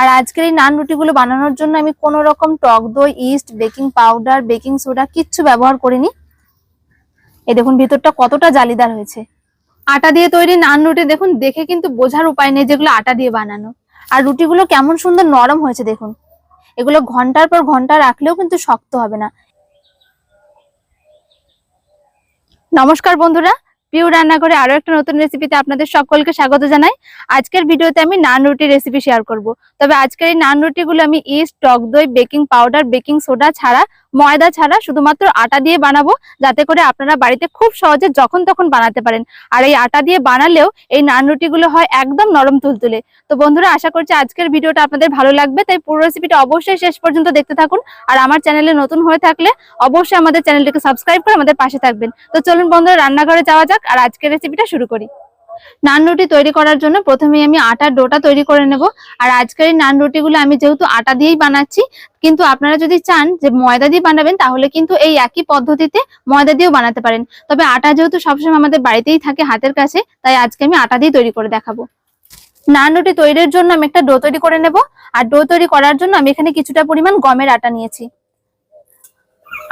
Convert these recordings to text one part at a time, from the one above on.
আর আজকের এই নান রুটিগুলো বানানোর জন্য আমি কোনো রকম টক দই, yeast, baking powder, baking soda কিচ্ছু ব্যবহার করিনি। এই দেখুন, ভিতরটা কতটা জালিদার হয়েছে। আটা দিয়ে তৈরি নান রুটি দেখুন, দেখে কিন্তু বোঝার উপায় নেই যেগুলো আটা দিয়ে বানানো। আর রুটিগুলো কেমন সুন্দর নরম হয়েছে দেখুন। এগুলো ঘণ্টার পর ঘণ্টা রাখলেও কিন্তু শক্ত হবে না। নমস্কার বন্ধুরা পিউ রান্না করে আরও একটা নতুন রেসিপিতে আপনাদের সকলকে স্বাগত জানাই। আজকের ভিডিওতে আমি নান রুটি রেসিপি শেয়ার করব। তবে আজকের এই নান রুটিগুলো আমি ইস্ট টক দই বেকিং পাউডার বেকিং সোডা ছাড়া, ময়দা ছাড়া শুধুমাত্র আটা দিয়ে বানাবো, যাতে করে আপনারা বাড়িতে খুব সহজে যখন তখন বানাতে পারেন। আর এই আটা দিয়ে বানালেও এই নান রুটিগুলো হয় একদম নরম তুলতুলে। তো বন্ধুরা, আশা করছি আজকের ভিডিওটা আপনাদের ভালো লাগবে, তাই পুরো রেসিপিটা অবশ্যই শেষ পর্যন্ত দেখতে থাকুন। আর আমার চ্যানেলে নতুন হয়ে থাকলে অবশ্যই আমাদের চ্যানেলটিকে সাবস্ক্রাইব করে আমাদের পাশে থাকবেন। তো চলুন বন্ধুরা, রান্নাঘরে যাওয়া যাক। আর আজকের রেসিপিটা শুরু করি। নান রুটি তৈরি করার জন্য প্রথমেই আমি আটার ডোটা তৈরি করে নেব। আর আজকের এই নান রুটিগুলো আমি যেহেতু আটা দিয়েই বানাচ্ছি, কিন্তু আপনারা যদি চান যে ময়দা দিয়ে বানাবেন, তাহলে কিন্তু এই একই পদ্ধতিতে ময়দা দিয়েও বানাতে পারেন। তবে আটা যেহেতু সবসময় আমাদের বাড়িতেই থাকে, হাতের কাছে, তাই আজকে আমি আটা দিয়ে তৈরি করে দেখাবো। নান রুটি তৈরির জন্য আমি একটা ডো তৈরি করে নেব। আর ডো তৈরি করার জন্য আমি এখানে কিছুটা পরিমাণ গমের আটা নিয়েছি।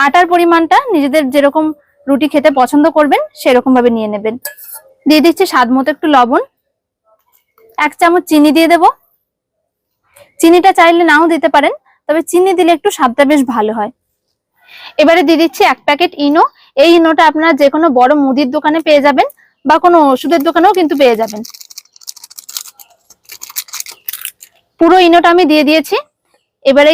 আটার পরিমাণটা নিজেদের যেরকম রুটি খেতে পছন্দ করবেন সেরকম ভাবে নিয়ে নেবেন। দিয়ে দিচ্ছি স্বাদ মতো একটু লবণ। এক চামচ চিনি দিয়ে দেব। চিনিটা চাইলে নাও দিতে পারেন, তবে চিনি দিলে একটু স্বাদটা বেশ ভালো হয়। এবারে দিয়ে দিচ্ছি এক প্যাকেট ইনো। এই ইনোটা আপনারা যে কোনো বড় মুদির দোকানে পেয়ে যাবেন, বা কোনো ওষুধের দোকানেও কিন্তু পেয়ে যাবেন। পুরো ইনোটা আমি দিয়ে দিয়েছি। এবারে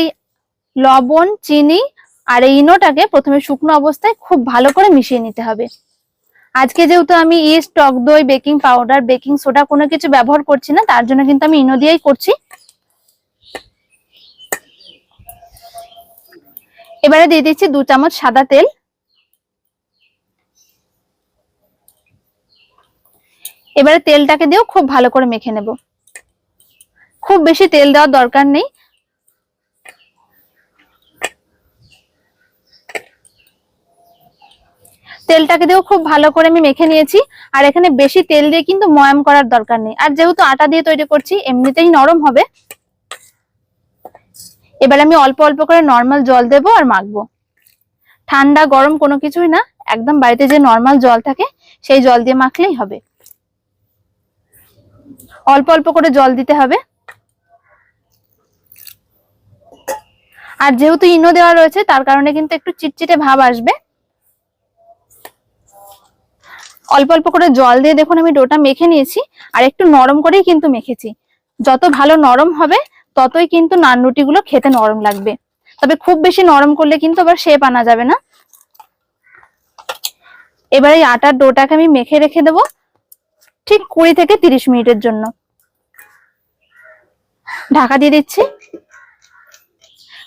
লবণ, চিনি আর এই ইনোটাকে প্রথমে শুকনো অবস্থায় খুব ভালো করে মিশিয়ে নিতে হবে। আজকে যেহেতু আমি ইস্ট টক দই, বেকিং পাউডার, বেকিং সোডা কোনো কিছু ব্যবহার করছি না, তার জন্য কিন্তু আমি ইনো দিয়েই করছি। এবারে দিয়ে দিচ্ছি দু চামচ সাদা তেল। এবারে তেলটাকে দিয়েও খুব ভালো করে মেখে নেব। খুব বেশি তেল দেওয়ার দরকার নেই। তেলটাকে দিয়েও খুব ভালো করে আমি মেখে নিয়েছি। আর এখানে বেশি তেল দিয়ে কিন্তু ময়াম করার দরকার নেই। আর যেহেতু আটা দিয়ে তৈরি করছি, এমনিতেই নরম হবে। এবার আমি অল্প অল্প করে নর্মাল জল দেব আর মাখবো। ঠান্ডা, গরম কোনো কিছুই না। একদম বাড়িতে যে নর্মাল জল থাকে, সেই জল দিয়ে মাখলেই হবে। অল্প অল্প করে জল দিতে হবে। আর যেহেতু ইনো দেওয়া রয়েছে, তার কারণে কিন্তু একটু চিটচিটে ভাব আসবে। অল্প অল্প করে জল দিয়ে দেখুন আমি ডোটা মেখে নিয়েছি, আর একটু নরম করেই কিন্তু মেখেছি। যত ভালো নরম হবে, ততই কিন্তু নান রুটিগুলো খেতে নরম লাগবে। তবে খুব বেশি নরম করলে কিন্তু আবার শেপ আনা যাবে না। এবার এই আটার ডোটাকে আমি মেখে রেখে দেবো ঠিক কুড়ি থেকে তিরিশ মিনিটের জন্য। ঢাকা দিয়ে দিচ্ছি।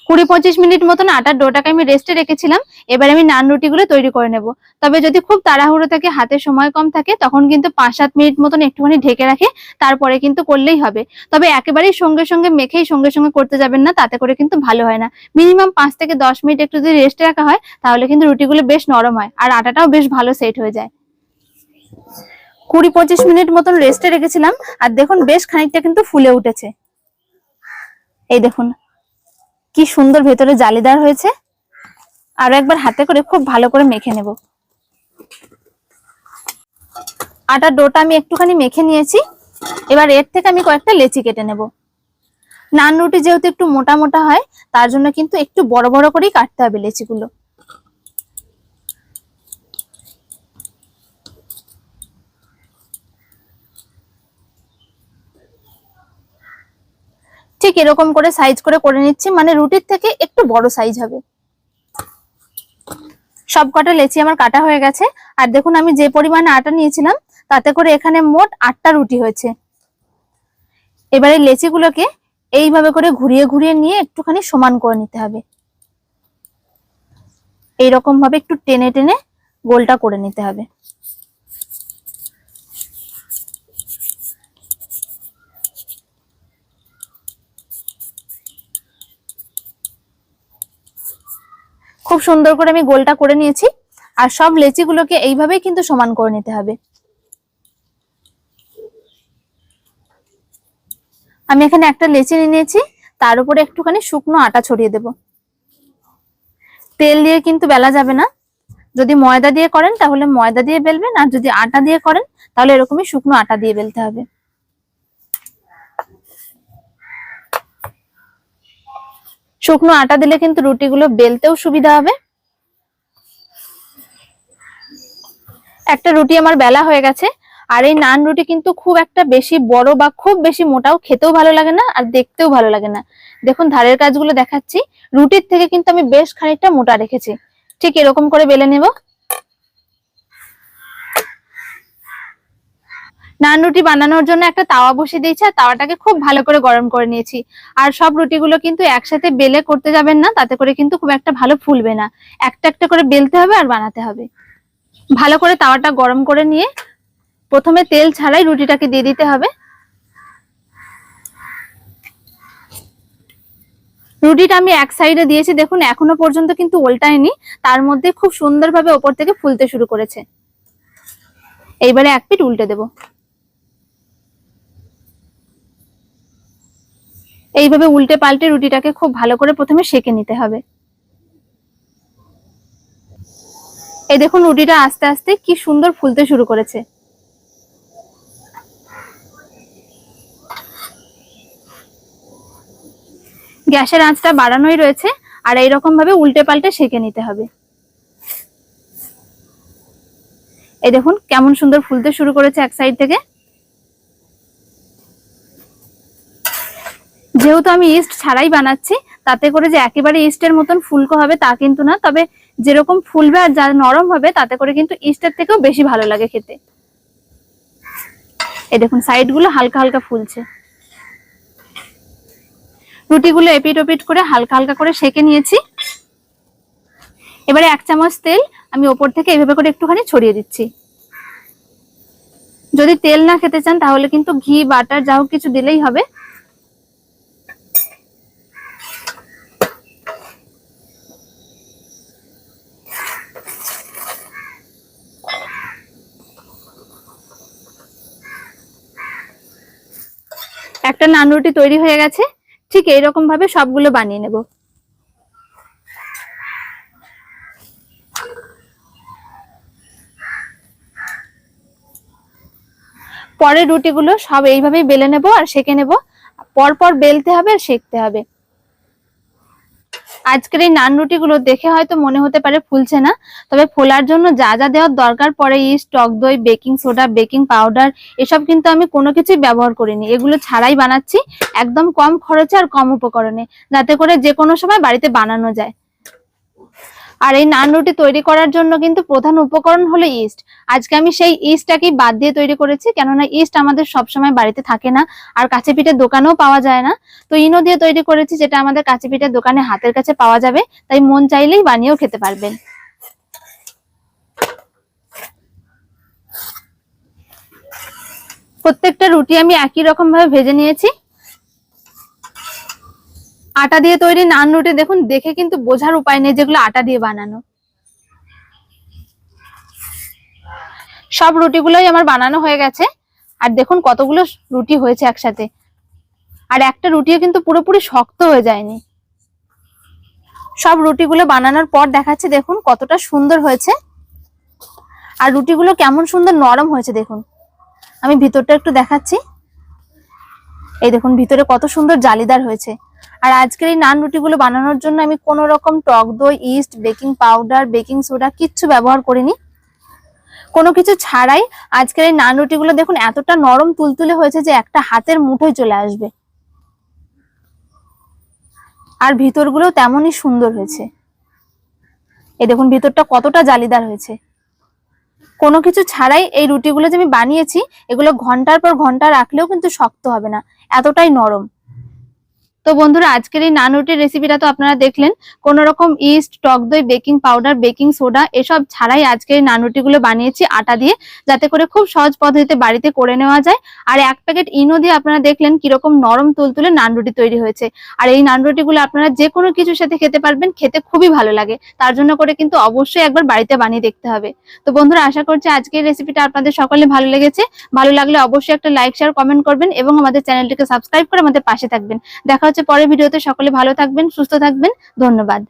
কুড়ি পঁচিশ মিনিট মতন আটার ডোটাকে আমি রেস্টে রেখেছিলাম। এবার আমি নান রুটিগুলো তৈরি করে নেব। তবে যদি খুব তাড়াহুড়ো থাকে, হাতে সময় কম থাকে, তখন কিন্তু পাঁচ সাত মিনিট মতন একটুখানি ঢেকে রাখে, তারপরে কিন্তু করলেই হবে। তবে একেবারেই সঙ্গে সঙ্গে মেখেই সঙ্গে সঙ্গে করতে যাবেন না, তাতে করে কিন্তু ভালো হয় না। মিনিমাম পাঁচ থেকে দশ মিনিট একটু যদি রেস্টে রাখা হয়, তাহলে কিন্তু রুটিগুলো বেশ নরম হয়, আর আটাটাও বেশ ভালো সেট হয়ে যায়। কুড়ি পঁচিশ মিনিট মতন রেস্টে রেখেছিলাম, আর দেখুন বেশ খানিকটা কিন্তু ফুলে উঠেছে। এই দেখুন। কি সুন্দর ভেতরে জালিদার হয়েছে? আর একবার হাতে করে খুব ভালো করে মেখে নেব। আটার ডোটা আমি একটুখানি মেখে নিয়েছি। এবার এর থেকে আমি কয়েকটা লেচি কেটে নেব। নান রুটি যেহেতু একটু মোটা মোটা হয়, তার জন্য কিন্তু একটু বড় বড় করেই কাটতে হবে লেচিগুলো। ঠিক এরকম করে সাইজ করে করে নিচ্ছি মানে রুটির থেকে একটু বড় সাইজ হবে। সব কটা লেচি আমার কাটা হয়ে গেছে। আর দেখুন, আমি যে পরিমাণে আটা নিয়েছিলাম, তাতে করে এখানে মোট আটটা রুটি হয়েছে। এবারে লেচিগুলোকে এইভাবে করে ঘুরিয়ে ঘুরিয়ে নিয়ে একটুখানি সমান করে নিতে হবে। এইরকম ভাবে একটু টেনে টেনে গোলটা করে নিতে হবে। খুব সুন্দর করে আমি গোলটা করে নিয়েছি। আর সব লেচিগুলোকে এইভাবেই কিন্তু সমান করে নিতে হবে। আমি এখানে একটা লেচি নিয়ে নিয়েছি, তার উপরে একটুখানি শুকনো আটা ছড়িয়ে দেব। তেল দিয়ে কিন্তু বেলা যাবে না। যদি ময়দা দিয়ে করেন তাহলে ময়দা দিয়ে বেলবেন, আর যদি আটা দিয়ে করেন তাহলে এরকমই শুকনো আটা দিয়ে বেলতে হবে। শুকনো আটা দিলে কিন্তু রুটিগুলো বেলতেও সুবিধা হবে। একটা রুটি আমার বেলা হয়ে গেছে, আর এই নান রুটি কিন্তু খুব একটা বেশি বড় বা খুব বেশি মোটাও খেতেও ভালো লাগে না আর দেখতেও ভালো লাগে না। দেখুন, ধারের কাজগুলো দেখাচ্ছি। রুটির থেকে কিন্তু আমি বেশ খানিকটা মোটা রেখেছি। ঠিক এরকম করে বেলে নেব। নান রুটি বানানোর জন্য একটা তাওয়া বসিয়ে দিয়েছি, আর তাওয়াটাকে খুব ভালো করে গরম করে নিয়েছি। আর সব রুটিগুলো কিন্তু একসাথে বেলে করতে যাবেন না, তাতে করে কিন্তু খুব একটা ভালো ফুলবে না। একটা একটা করে বেলতে হবে আর বানাতে হবে। ভালো করে তাওয়াটা গরম করে নিয়ে প্রথমে তেল ছাড়াই রুটিটাকে দিয়ে দিতে হবে। রুটিটা আমি এক সাইডে দিয়েছি, দেখুন এখনও পর্যন্ত কিন্তু উল্টায়নি তার মধ্যে খুব সুন্দরভাবে ওপর থেকে ফুলতে শুরু করেছে। এইবারে এক পিট উল্টে দেব। এইভাবে উল্টে পাল্টে রুটিটাকে খুব ভালো করে প্রথমে সেকে নিতে হবে। এই দেখুন রুটিটা আস্তে আস্তে কি সুন্দর ফুলতে শুরু করেছে। গ্যাসের আঁচটা বাড়ানোই রয়েছে আর এইরকম ভাবে উল্টে পাল্টে সেকে নিতে হবে। এই দেখুন কেমন সুন্দর ফুলতে শুরু করেছে এক সাইড থেকে। যেহেতু আমি ইস্ট ছাড়াই বানাচ্ছি, তাতে করে যে একেবারে ইস্টের মতন ফুলকো হবে তা কিন্তু না। তবে যেরকম ফুলবে আর যা নরম হবে, তাতে করে কিন্তু ইস্টের থেকেও বেশি ভালো লাগে খেতে। এই দেখুন সাইডগুলো হালকা হালকা ফুলছে। রুটিগুলো এপিট ওপিট করে হালকা হালকা করে সেকে নিয়েছি। এবারে এক চামচ তেল আমি ওপর থেকে এভাবে করে একটুখানি ছড়িয়ে দিচ্ছি। যদি তেল না খেতে চান, তাহলে কিন্তু ঘি, বাটার, যা কিছু দিলেই হবে। একটা নান রুটি তৈরি হয়ে গেছে, ঠিক এইরকম ভাবে সবগুলো বানিয়ে নেব। পরের রুটিগুলো সব এইভাবেই বেলে নেব আর সেকে নেব। পর পর বেলতে হবে আর শেখতে হবে। আজকের এই নান রুটিগুলো দেখে হয়তো মনে হতে পারে ফুলছে না, তবে ফোলার জন্য যা যা দেওয়ার দরকার, পরে ইস্ট, টক দই, বেকিং সোডা, বেকিং পাউডার, এসব কিন্তু আমি কোনো কিছুই ব্যবহার করিনি। এগুলো ছাড়াই বানাচ্ছি, একদম কম খরচে আর কম উপকরণে, যাতে করে যে কোনো সময় বাড়িতে বানানো যায়। আর এই নান রুটি তৈরি করার জন্য কিন্তু প্রধান উপকরণ হলো ইস্ট। আজকে আমি সেই ইস্টটাকেই বাদ দিয়ে তৈরি করেছি, কেননা ইস্ট আমাদের সবসময় বাড়িতে থাকে না আর কাছে পিঠের দোকানেও পাওয়া যায় না। তো ইনো দিয়ে তৈরি করেছি যেটা আমাদের কাছে পিঠের দোকানে হাতের কাছে পাওয়া যাবে, তাই মন চাইলেই বানিয়েও খেতে পারবেন। প্রত্যেকটা রুটি আমি একই রকম ভাবে ভেজে নিয়েছি। আটা দিয়ে তৈরি নান রুটি দেখুন, দেখে কিন্তু বোঝার উপায় নেই যেগুলো আটা দিয়ে বানানো। সব রুটিগুলোই আমার বানানো হয়ে গেছে। আর দেখুন কতগুলো রুটি হয়েছে একসাথে। আর একটা রুটিও কিন্তু পুরোপুরি শক্ত হয়ে যায়নি। সব রুটিগুলো বানানোর পর দেখাচ্ছে, দেখুন কতটা সুন্দর হয়েছে। আর রুটিগুলো কেমন সুন্দর নরম হয়েছে, দেখুন। আমি ভিতরটা একটু দেখাচ্ছি। এই দেখুন, ভিতরে কত সুন্দর জালিদার হয়েছে। আর আজকের এই নান রুটিগুলো বানানোর জন্য আমি কোনো রকম টক দই, yeast, baking powder, baking soda কিচ্ছু ব্যবহার করিনি। কোনো কিছু ছাড়াই আজকের এই নান রুটিগুলো দেখুন এতটা নরম তুলতুলে হয়েছে যে একটা হাতের মুঠোয় চলে আসবে। আর ভিতরগুলো তেমনই সুন্দর হয়েছে। এ দেখুন ভিতরটা কতটা জালিদার হয়েছে। কোনো কিছু ছাড়াই এই রুটিগুলো যে আমি বানিয়েছি, এগুলো ঘণ্টার পর ঘণ্টা রাখলেও কিন্তু শক্ত হবে না, এতটাই নরম। তো বন্ধুরা, আজকের এই নান রুটির রেসিপিটা তো আপনারা দেখলেন। কোন রকম ইস্ট টক দই বেকিং পাউডার বেকিং সোডা এসব ছাড়াই আজকের এই নান রুটিগুলো বানিয়েছি আটা দিয়ে, যাতে করে খুব সহজ পদ্ধতিতে বাড়িতে করে নেওয়া যায়। আর এক প্যাকেট ইনো দিয়ে আপনারা দেখলেন কীরকম নরম তুলতুলে নান রুটি তৈরি হয়েছে। আর এই নান রুটিগুলো আপনারা যে কোনো কিছুর সাথে খেতে পারবেন, খেতে খুবই ভালো লাগে। তার জন্য করে কিন্তু অবশ্যই একবার বাড়িতে বানিয়ে দেখতে হবে। তো বন্ধুরা, আশা করছি আজকের রেসিপিটা আপনাদের সকলে ভালো লেগেছে। ভালো লাগলে অবশ্যই একটা লাইক শেয়ার কমেন্ট করবেন এবং আমাদের চ্যানেলটিকে সাবস্ক্রাইব করে আমাদের পাশে থাকবেন। দেখা হচ্ছে পরের ভিডিওতে। সকলে ভালো থাকবেন সুস্থ থাকবেন। ধন্যবাদ।